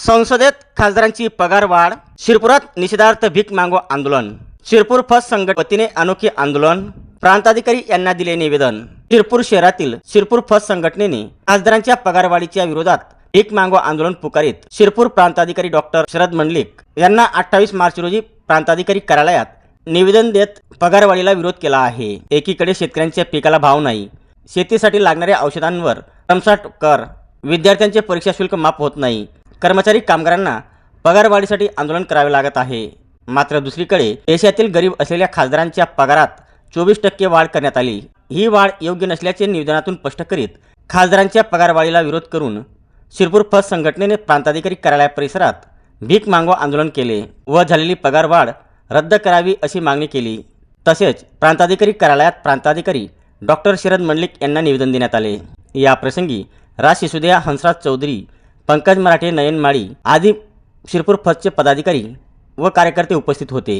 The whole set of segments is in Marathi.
संसदेत खासदारांची पगार वाढ शिरपुरात निषेधार्थ भीक मागो आंदोलन शिरपूर फस संघट अनोखे आंदोलन प्रांताधिकारी यांना दिले निवेदन. शिरपूर शहरातील शिरपूर फस संघटनेने खासदारांच्या पगारवाढीच्या विरोधात भीक मागो आंदोलन पुकारित शिरपूर प्रांताधिकारी डॉक्टर शरद मंडलिक यांना अठ्ठावीस मार्च रोजी प्रांताधिकारी कार्यालयात निवेदन देत पगारवाढीला विरोध केला आहे. एकीकडे शेतकऱ्यांच्या पिकाला भाव नाही शेतीसाठी लागणाऱ्या औषधांवर रमसाट कर विद्यार्थ्यांचे परीक्षा शुल्क माफ होत नाही कर्मचारी कामगारांना पगारवाढीसाठी आंदोलन करावे लागत आहे. मात्र दुसरीकडे देशातील गरीब असलेल्या खासदारांच्या पगारात चोवीस टक्के वाढ करण्यात आली. ही वाढ योग्य नसल्याचे निवेदनातून स्पष्ट करीत खासदारांच्या पगारवाढीला विरोध करून शिरपूर फस संघटनेने प्रांताधिकारी कार्यालय परिसरात भीक मागवा आंदोलन केले व झालेली पगारवाढ रद्द करावी अशी मागणी केली. तसेच प्रांताधिकारी कार्यालयात प्रांताधिकारी डॉक्टर शरद मंडलिक यांना निवेदन देण्यात आले. या प्रसंगी राज सिसोदिया हंसराज चौधरी पंकज मराठे नयन माळी आदी शिरपूर फसचे पदाधिकारी व कार्यकर्ते उपस्थित होते.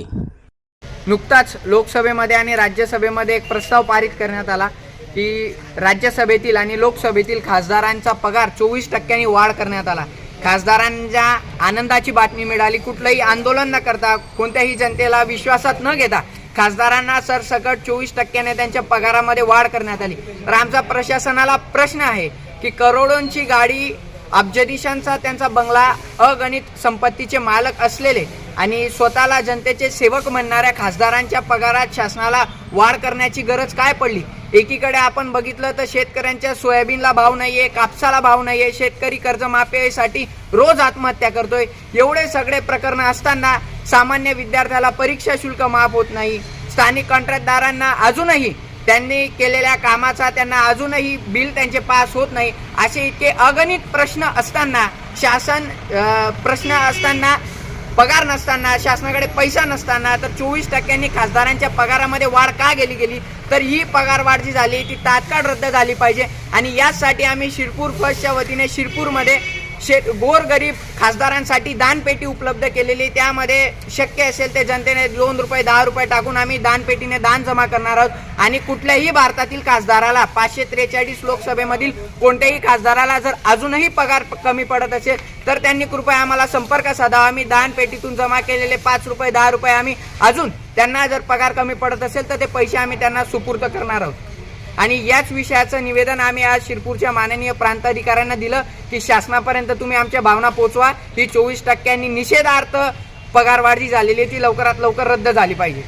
नुकताच लोकसभेमध्ये आणि राज्यसभेमध्ये एक प्रस्ताव पारित करण्यात आला की राज्यसभेतील आणि लोकसभेतील खासदारांचा पगार चोवीस टक्क्यांनी वाढ करण्यात आला. खासदारांच्या आनंदाची बातमी मिळाली. कुठलंही आंदोलन न करता कोणत्याही जनतेला विश्वासात न घेता खासदारांना सरसकट चोवीस टक्क्याने त्यांच्या पगारामध्ये वाढ करण्यात आली. तर आमचा प्रशासनाला प्रश्न आहे की करोडोंची गाडी अब्जदिशांचा त्यांचा बंगला अगणित संपत्तीचे मालक असलेले आणि स्वतःला जनतेचे सेवक म्हणणाऱ्या खासदारांच्या पगारात शासनाला वाढ करण्याची गरज काय पडली? एकीकडे आपण बघितलं तर शेतकऱ्यांच्या सोयाबीनला भाव नाहीये कापसाला भाव नाहीये शेतकरी कर्जमाफीसाठी रोज आत्महत्या करतोय. एवढे सगळे प्रकरण असताना सामान्य विद्यार्थ्याला परीक्षा शुल्क माफ होत नाही. स्थानिक कॉन्ट्रॅक्टदारांना अजूनही त्यांनी केलेल्या कामाचा त्यांना अजूनही बिल त्यांचे पास होत नाही असे इतके अगणित प्रश्न असताना शासन प्रश्न असताना पगार नसताना शासनाकडे पैसा नसताना तर चोवीस टक्क्यांनी खासदारांच्या पगारामध्ये वाढ का गेली गेली? तर ही पगार वाढ जी झाली ती तात्काळ रद्द झाली पाहिजे. आणि याचसाठी आम्ही शिरपूर फर्स्टच्या वतीने शिरपूरमध्ये शेत गोरगरीब खासदारांसाठी दानपेटी उपलब्ध केलेली. त्यामध्ये शक्य असेल ते जनतेने दोन रुपये दहा रुपये टाकून आम्ही दानपेटीने दान जमा करणार आहोत. आणि कुठल्याही भारतातील खासदाराला पाचशे त्रेचाळीस लोकसभेमधील कोणत्याही खासदाराला जर अजूनही पगार कमी पडत असेल तर त्यांनी कृपया आम्हाला संपर्क साधावा. आम्ही दानपेटीतून जमा केलेले पाच रुपये दहा रुपये आम्ही अजून त्यांना जर पगार कमी पडत असेल तर ते पैसे आम्ही त्यांना सुपूर्द करणार आहोत. आणि याच विषयाचं निवेदन आम्ही आज शिरपूरच्या माननीय प्रांताधिकाऱ्यांना दिलं की शासनापर्यंत तुम्ही आमच्या भावना पोचवा. ही चोवीस टक्क्यांनी निषेधार्थ पगारवाढ जी झालेली आहे. ती लवकरात लवकर रद्द झाली पाहिजे.